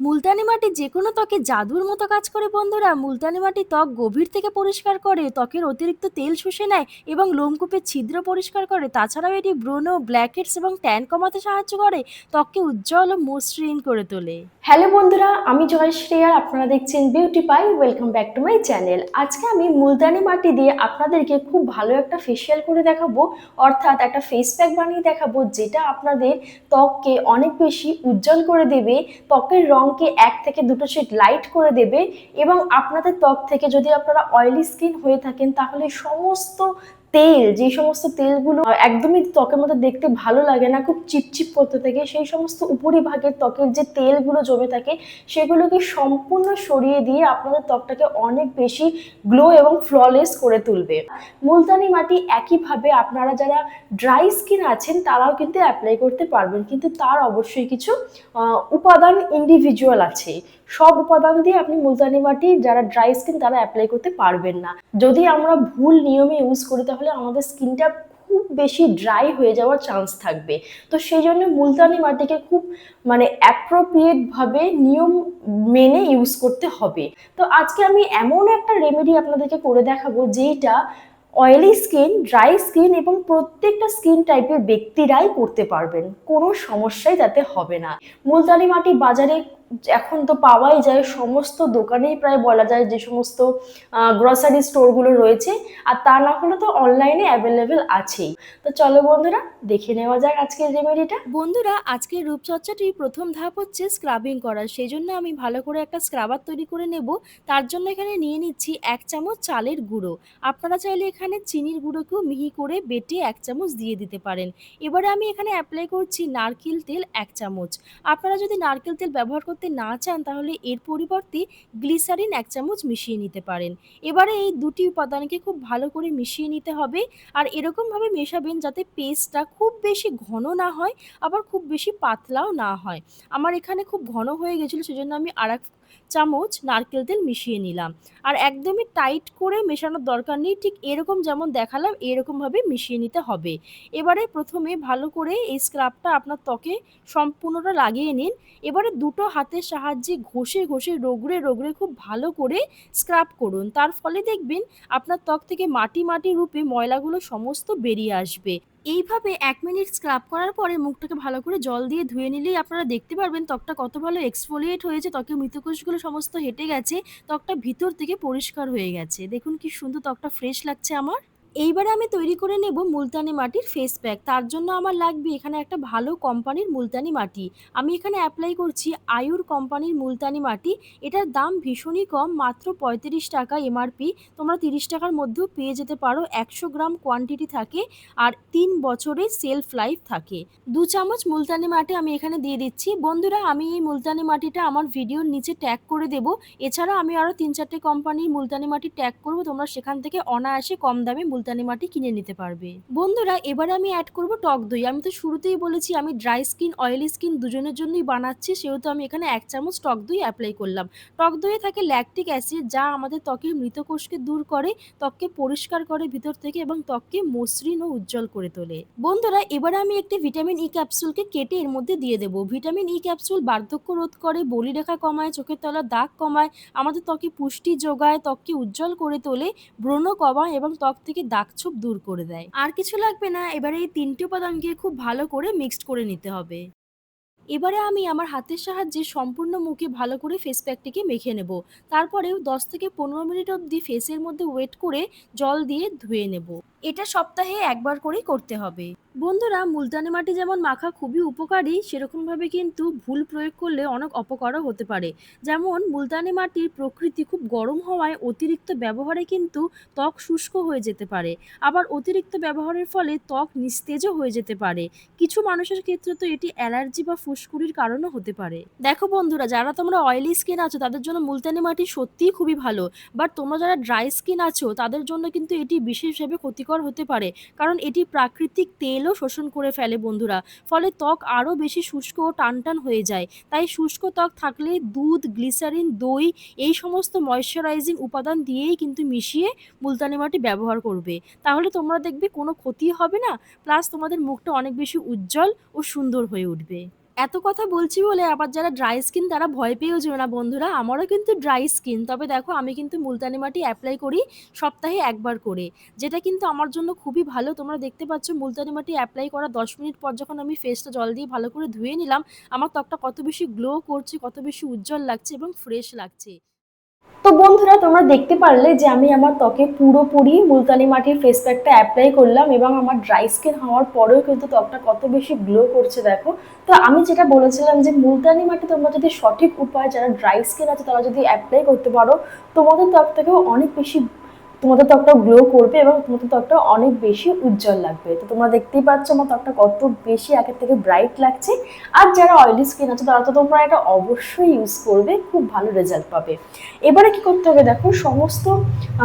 মুলতানি মাটি যে কোনো ত্বকে জাদুর মতো কাজ করে বন্ধুরা। মুলতানি মাটি ত্বক গভীর থেকে পরিষ্কার করে, ত্বকের অতিরিক্ত তেল শুষে নেয় এবং লোমকূপের ছিদ্র পরিষ্কার করে। তাছাড়াও এটি ব্রণ ব্ল্যাকহেডস এবং ট্যান কমাতে সাহায্য করে, ত্বককে উজ্জ্বল ও মসৃণ করে তোলে। হ্যালো বন্ধুরা, আমি জয়শ্রী আর আপনারা দেখছেন beauty pie welcome back to my channel আজকে আমি মুলতানি মাটি দিয়ে আপনাদেরকে খুব ভালো একটা ফেসিয়াল করে দেখাবো, অর্থাৎ একটা ফেস প্যাক বানিয়ে দেখাবো, যেটা আপনাদের ত্বককে অনেক বেশি উজ্জ্বল করে দেবে, ত্বকের রঙকে এক থেকে দুটো শেড লাইট করে দেবে এবং আপনাদের ত্বক থেকে যদি আপনারা অয়েলি স্কিন হয়ে থাকেন, তাহলে সমস্ত তেল, যে সমস্ত তেলগুলো একদমই ত্বকের মধ্যে দেখতে ভালো লাগে না, খুব চিপচিপ করতে থাকে, সেই সমস্ত উপরিভাগের ত্বকের যে তেলগুলো জমে থাকে, সেগুলোকে সম্পূর্ণ সরিয়ে দিয়ে আপনাদের ত্বকটাকে অনেক বেশি গ্লো এবং ফ্ললেস করে তুলবে। মুলতানি মাটি একইভাবে আপনারা যারা ড্রাই স্কিন আছেন, তারাও কিন্তু অ্যাপ্লাই করতে পারবেন, কিন্তু তার অবশ্যই কিছু উপাদান ইন্ডিভিজুয়াল আছে। সব উপাদান দিয়ে আপনি মুলতানি মাটি, যারা ড্রাই স্কিন তারা অ্যাপ্লাই করতে পারবেন না। যদি আমরা ভুল নিয়মে ইউজ করি, তাহলে আমাদের স্কিনটা খুব বেশি ড্রাই হয়ে যাওয়ার চান্স থাকবে। তো সেই জন্য মুলতানি মাটিকে খুব মানে অ্যাপ্রোপ্রিয়েট ভাবে নিয়ম মেনে ইউজ করতে হবে। তো আজকে আমি এমন একটা রেমেডি আপনাদেরকে করে দেখাবো, যেইটা অয়েলি স্কিন ড্রাই স্কিন এবং প্রত্যেকটা স্কিন টাইপের ব্যক্তিরাই করতে পারবেন। কোনো সমস্যাই তাতে হবে না। মুলতানি মাটি বাজারে এখন তো পাওয়াই যায়, সমস্ত দোকানেই প্রায় বলা যায় যে সমস্ত গ্রসারি স্টোরগুলো রয়েছে, আর তা না হলে তো অনলাইনে অ্যাভেলেবেল আছেই। তো চলো বন্ধুরা, দেখে নেওয়া যাক আজকের রেমেডিটা বন্ধুরা, আজকের রূপচর্চাটির প্রথম ধাপ হচ্ছে স্ক্রাবিং করা। সেই জন্য আমি ভালো করে একটা স্ক্রাবার তৈরি করে নেব। তার জন্য এখানে নিয়ে নিচ্ছি এক চামচ চালের গুঁড়ো। আপনারা চাইলে এখানে চিনির গুঁড়োকেও মিহি করে বেটে এক চামচ দিয়ে দিতে পারেন। এবারে আমি এখানে অ্যাপ্লাই করছি নারকেল তেল এক চামচ। আপনারা যদি নারকেল তেল ব্যবহার করতে না চান তাহলে এর পরিবর্তে গ্লিসারিন এক চামচ মিশিয়ে নিতে পারেন। এবারে এই দুটি উপাদানকে খুব ভালো করে মিশিয়ে নিতে হবে আর এরকমভাবে মেশাবেন যাতে পেস্টটা খুব বেশি ঘন না হয়, আবার খুব বেশি পাতলাও না হয়। আমার এখানে খুব ঘন হয়ে গেছিল, সেজন্য আমি আর চামচ নারকেল তেল মিশিয়ে নিলাম। আর একদমই টাইট করে মেশানোর দরকার নেই, ঠিক এরকম যেমন দেখালাম, এরকমভাবে মিশিয়ে নিতে হবে। এবারে প্রথমে ভালো করে এই স্ক্রাবটা আপনার ত্বকে সম্পূর্ণটা লাগিয়ে নিন। এবারে দুটো হাতের সাহায্যে ঘষে ঘষে, রোগড়ে রোগড়ে খুব ভালো করে স্ক্রাব করুন। তার ফলে দেখবেন আপনার ত্বক থেকে মাটি মাটি রূপে ময়লাগুলো সমস্ত বেরিয়ে আসবে। এইভাবে এক মিনিট স্ক্রাব করার পরে মুখটাকে ভালো করে জল দিয়ে ধুয়ে নিলেই আপনারা দেখতে পারবেন ত্বকটা কত ভালো এক্সফোলিয়েট হয়েছে ত্বকের মৃতকোষগুলো সমস্ত হেঁটে গেছে, ত্বকটা ভিতর থেকে পরিষ্কার হয়ে গেছে। দেখুন কি সুন্দর ত্বকটা ফ্রেশ লাগছে আমার। এইবারে আমি তৈরি করে নেব মুলতানি মাটির ফেস প্যাক তার জন্য আমার লাগবে এখানে একটা ভালো কোম্পানির মুলতানি মাটি। আমি এখানে অ্যাপ্লাই করছি আয়ুর কোম্পানির মুলতানি মাটি। এটার দাম ভীষণই কম, মাত্র পঁয়ত্রিশ টাকা এমআরপি তোমরা তিরিশ টাকার মধ্যেও পেয়ে যেতে পারো, একশো গ্রাম কোয়ান্টিটি থাকে আর তিন বছরের সেলফ লাইফ থাকে। দু চামচ মুলতানি মাটি আমি এখানে দিয়ে দিচ্ছি। বন্ধুরা, আমি এই মুলতানি মাটিটা আমার ভিডিওর নিচে ট্যাগ করে দেব। এছাড়া আমি আরও তিন চারটে কোম্পানির মুলতানি মাটি ট্যাগ করব। তোমরা সেখান থেকে অনায়াসে কম দামে মুলতানি মাটি কিনে নিতে পারবে। বন্ধুরা, এবারে আমি অ্যাড করব টক দই। আমি তো শুরুতেই বলেছি, আমি ড্রাই স্কিন অয়েলি স্কিন দুজনের জন্যই বানাচ্ছি, সেহেতু আমি এখানে এক চামচ টক দই অ্যাপ্লাই করলাম। টক দইয়ে থাকে ল্যাকটিক অ্যাসিড যা আমাদের ত্বকের মৃত কোষকে দূর করে, ত্বককে পরিষ্কার করে ভিতর থেকে এবং ত্বককে মসৃণ ও উজ্জ্বল করে তোলে। বন্ধুরা, এবার আমি একটি ভিটামিন ই ক্যাপসুলকে কেটে এর মধ্যে দিয়ে দেবো। ভিটামিন ই ক্যাপসুল বার্ধক্য রোধ করে, বলিরেখা কমায়, চোখের তলার দাগ কমায়, আমাদের ত্বকে পুষ্টি যোগায়, ত্বককে উজ্জ্বল করে তোলে, ব্রণ কমায় এবং ত্বক থেকে দাগছোপ দূর করে দেয়। আর কিছু লাগবে না, এবারে এই তিনটি উপাদানকে খুব ভালো করে মিক্সড করে নিতে হবে। এবারে আমি আমার হাতের সাহায্যে সম্পূর্ণ মুখে ভালো করে ফেস প্যাকটিকে মেখে নেব। তারপরেও দশ থেকে পনেরো মিনিট অবধি ফেসের মধ্যে ওয়েট করে জল দিয়ে ধুয়ে নেব। এটা সপ্তাহে একবার করেই করতে হবে। বন্ধুরা, মুলতানি মাটি যেমন মাখা খুবই উপকারী সেরকমভাবে কিন্তু ভুল প্রয়োগ করলে অনেক অপকারও হতে পারে। যেমন, মুলতানি মাটির প্রকৃতি খুব গরম হওয়ায় অতিরিক্ত ব্যবহারে কিন্তু ত্বক শুষ্ক হয়ে যেতে পারে। আবার অতিরিক্ত ব্যবহারের ফলে ত্বক নিস্তেজও হয়ে যেতে পারে। কিছু মানুষের ক্ষেত্রে তো এটি অ্যালার্জি বা ফুসকুড়ির কারণও হতে পারে। দেখো বন্ধুরা, যারা তোমরা অয়েলি স্কিন আছো, তাদের জন্য মুলতানি মাটি সত্যিই খুবই ভালো। বাট তোমরা যারা ড্রাই স্কিন আছো, তাদের জন্য কিন্তু এটি বিশেষভাবে ক্ষতিকর হতে পারে। কারণ এটি প্রাকৃতিক তেলও শোষণ করে ফেলে বন্ধুরা। ফলে ত্বক আরও বেশি শুষ্ক ও টানটান হয়ে যায়। তাই শুষ্ক ত্বক থাকলে দুধ গ্লিসারিন দই এই সমস্ত ময়শ্চারাইজিং উপাদান দিয়েই কিন্তু মিশিয়ে মুলতানি মাটি ব্যবহার করবে। তাহলে তোমরা দেখবে কোনো ক্ষতি হবে না। প্লাস তোমাদের মুখটা অনেক বেশি উজ্জ্বল ও সুন্দর হয়ে উঠবে। এত কথা বলছি বলে আবার যারা ড্রাই স্কিন তারা ভয় পেয়েও যেও না বন্ধুরা। আমারও কিন্তু ড্রাই স্কিন তবে দেখো, আমি কিন্তু মুলতানি মাটি অ্যাপ্লাই করি সপ্তাহে একবার করে। যেটা কিন্তু আমার জন্য খুবই ভালো। তোমরা দেখতে পাচ্ছ, মুলতানি মাটি অ্যাপ্লাই করা দশ মিনিট পর যখন আমি ফেসটা জল দিয়ে ভালো করে ধুয়ে নিলাম, আমার ত্বকটা কত বেশি গ্লো করছে, কত বেশি উজ্জ্বল লাগছে এবং ফ্রেশ লাগছে। তো বন্ধুরা, তোমরা দেখতে পারলে যে আমি আমার ত্বকে পুরোপুরি মুলতানি মাটির ফেস প্যাকটা অ্যাপ্লাই করলাম এবং আমার ড্রাই স্কিন হওয়ার পরেও কিন্তু ত্বকটা কত বেশি গ্লো করছে দেখো। তো আমি যেটা বলেছিলাম যে মুলতানি মাটি তোমরা যদি সঠিক উপায়, যারা ড্রাই স্কিন আছে, তারা যদি অ্যাপ্লাই করতে পারো, তোমাদের ত্বক থেকেও অনেক বেশি তোমাদের ত্বকটা গ্লো করবে এবং তোমাদের ত্বকটা অনেক বেশি উজ্জ্বল লাগবে। তো তোমরা দেখতেই পাচ্ছ আমার ত্বকটা কত বেশি আগের থেকে ব্রাইট লাগছে। আর যারা অয়েলি স্কিন আছে, তারা তো তোমরা এটা অবশ্যই ইউজ করবে, খুব ভালো রেজাল্ট পাবে। এবারে কি করতে হবে দেখো, সমস্ত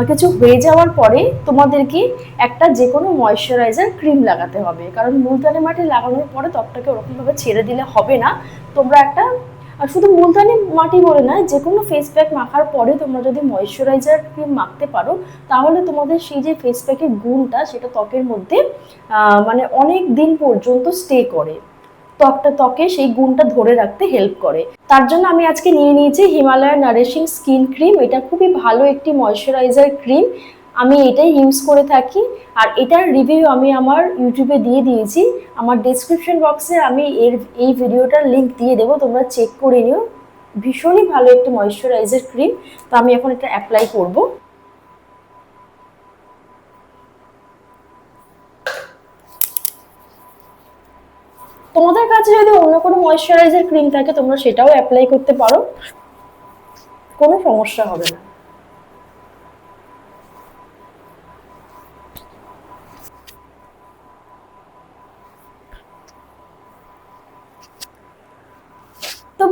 কিছু হয়ে যাওয়ার পরে তোমাদেরকে একটা যে কোনো ময়শ্চারাইজার ক্রিম লাগাতে হবে। কারণ মুলতানি মাটি লাগানোর পরে ত্বকটাকে ওরকমভাবে ছেড়ে দিলে হবে না। তোমরা একটা আর শুধু মুলতানি মাটি বলে না যে কোনো ফেস প্যাক মাখার পরে তোমরা যদি ময়শ্চারাইজার ক্রিম মাখতে পারো, তাহলে তোমাদের সেই যে ফেস প্যাকের গুণটা, সেটা ত্বকের মধ্যে মানে অনেক দিন পর্যন্ত স্টে করে। ত্বকটা, ত্বকে সেই গুণটা ধরে রাখতে হেল্প করে। তার জন্য আমি আজকে নিয়ে নিয়েছি হিমালয়ান নারিশিং স্কিন ক্রিম এটা খুবই ভালো একটি ময়শ্চারাইজার ক্রিম আমি এটাই ইউজ করে থাকি। আর এটার রিভিউ আমি আমার ইউটিউবে দিয়ে দিয়েছি। আমার ডেসক্রিপশন বক্সে আমি এর, এই ভিডিওটার লিঙ্ক দিয়ে দেবো। তোমরা চেক করে নিও। ভীষণই ভালো একটি ময়শ্চারাইজার ক্রিম তো আমি এখন এটা অ্যাপ্লাই করব। তোমাদের কাছে যদি অন্য কোনো ময়শ্চারাইজার ক্রিম থাকে, তোমরা সেটাও অ্যাপ্লাই করতে পারো। কোনো সমস্যা হবে না।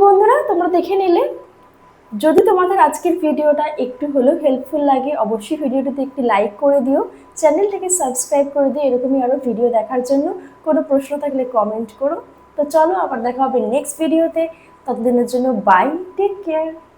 বন্ধুরা, তোমরা দেখে নিলে। যদি তোমাদের আজকের ভিডিওটা একটু হলেও হেল্পফুল লাগে, অবশ্যই ভিডিওটিতে একটি লাইক করে দিও। চ্যানেলটাকে সাবস্ক্রাইব করে দিও এরকমই আরও ভিডিও দেখার জন্য। কোনো প্রশ্ন থাকলে কমেন্ট করো। তো চলো, আবার দেখা হবে নেক্সট ভিডিওতে ততদিনের জন্য বাই টেক কেয়ার